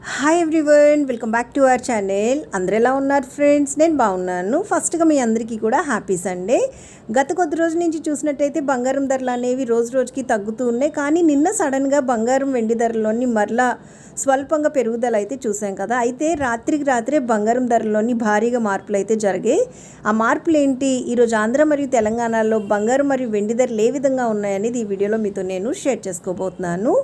Hi everyone welcome back to our channel అందరు ఎలా ఉన్నారు ఫ్రెండ్స్ నేను బాగున్నాను. ఫస్ట్గా మీ అందరికీ కూడా హ్యాపీ సండే గత కొద్ది రోజుల నుంచి చూసినట్టయితే బంగారం ధరలు అనేవి రోజు రోజుకి తగ్గుతూ ఉన్నాయి. కానీ నిన్న సడన్గా బంగారం వెండి ధరలోని మరలా స్వల్పంగా పెరుగుదల అయితే చూసాం కదా. అయితే రాత్రికి రాత్రే బంగారం ధరలోని భారీగా మార్పులు అయితే జరిగాయి. ఆ మార్పులు ఏంటి ఈరోజు ఆంధ్ర మరియు తెలంగాణలో బంగారం మరియు వెండి ధరలు ఏ విధంగా ఉన్నాయనేది ఈ వీడియోలో మీతో నేను షేర్ చేసుకోబోతున్నాను.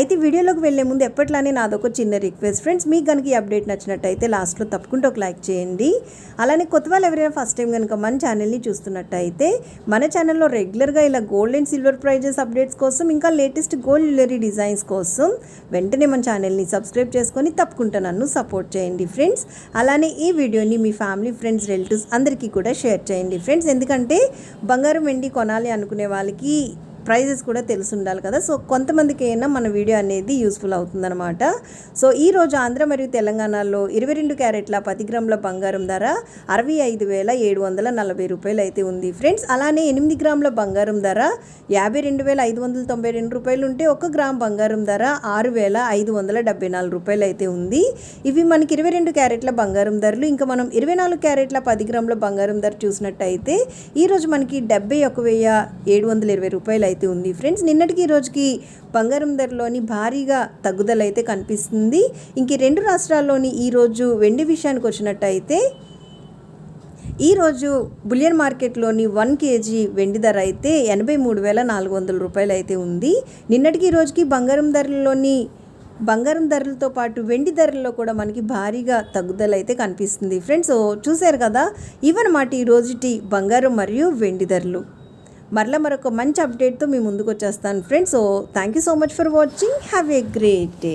అయితే వీడియోలోకి వెళ్ళే ముందు ఎప్పట్లానే నాదొక చిన్న రిక్వెస్ట్ ఫ్రెండ్స్ మీకు కనుక ఈ అప్డేట్ నచ్చినట్టయితే లాస్ట్లో తప్పకుండా ఒక లైక్ చేయండి. అలానే కొత్త వాళ్ళు ఎవరైనా ఫస్ట్ టైం కనుక మన ఛానల్ని చూస్తున్నట్టయితే మన ఛానల్లో రెగ్యులర్గా ఇలా gold and silver prices updates కోసం ఇంకా లేటెస్ట్ గోల్డ్ జ్యువెలరీ డిజైన్స్ కోసం వెంటనే మన ఛానల్ని సబ్స్క్రైబ్ చేసుకొని తప్పకుండా నన్ను సపోర్ట్ చేయండి ఫ్రెండ్స్ అలానే ఈ వీడియోని మీ ఫ్యామిలీ ఫ్రెండ్స్ రిలేటివ్స్ అందరికీ కూడా షేర్ చేయండి ఫ్రెండ్స్ ఎందుకంటే బంగారం వెండి కొనాలి అనుకునే వాళ్ళకి ప్రైజెస్ కూడా తెలిసి ఉండాలి కదా. సో కొంతమందికి అయినా మన వీడియో అనేది యూస్ఫుల్ అవుతుందన్నమాట. సో ఈ రోజు ఆంధ్ర మరియు తెలంగాణలో ఇరవై రెండు క్యారెట్ల పది గ్రాముల బంగారం ధర అరవై ఐదు వేల ఏడు వందల నలభై రూపాయలు అయితే ఉంది. ఫ్రెండ్స్ అలానే ఎనిమిది గ్రాముల బంగారం ధర యాభై రెండు వేల ఐదు వందల తొంభై రెండు రూపాయలు ఉంటే ఒక గ్రామ్ బంగారం ధర ఆరు వేల ఐదు వందల డెబ్బై నాలుగు రూపాయలు అయితే ఉంది. ఇవి మనకి ఇరవై రెండు క్యారెట్ల బంగారం ధరలు. ఇంకా మనం ఇరవై నాలుగు క్యారెట్ల పది గ్రాముల బంగారం ధర చూసినట్టయితే ఈరోజు మనకి డెబ్బై ఒక వెయ్యి ఏడు వందల ఇరవై రూపాయలు అయితే ఉంది. ఫ్రెండ్స్ నిన్నటికి రోజుకి బంగారం ధరలోని భారీగా తగ్గుదల అయితే కనిపిస్తుంది. ఇంక రెండు రాష్ట్రాల్లోని ఈరోజు వెండి విషయానికి వచ్చినట్టయితే ఈరోజు బులియన్ మార్కెట్లోని వన్ కేజీ వెండి ధర అయితే ఎనభై మూడు వేల నాలుగు వందల రూపాయలు అయితే ఉంది. నిన్నటికి ఈ రోజుకి బంగారం ధరలోని బంగారం ధరలతో పాటు వెండి ధరల్లో కూడా మనకి భారీగా తగ్గుదల అయితే కనిపిస్తుంది. ఫ్రెండ్స్ చూశారు కదా? ఇవన్నమాట ఈ రోజుటి బంగారం మరియు వెండి ధరలు. మరలా మరొక మంచి అప్డేట్తో మీ ముందుకు వచ్చేస్తాను friends so thank you so much for watching have a great day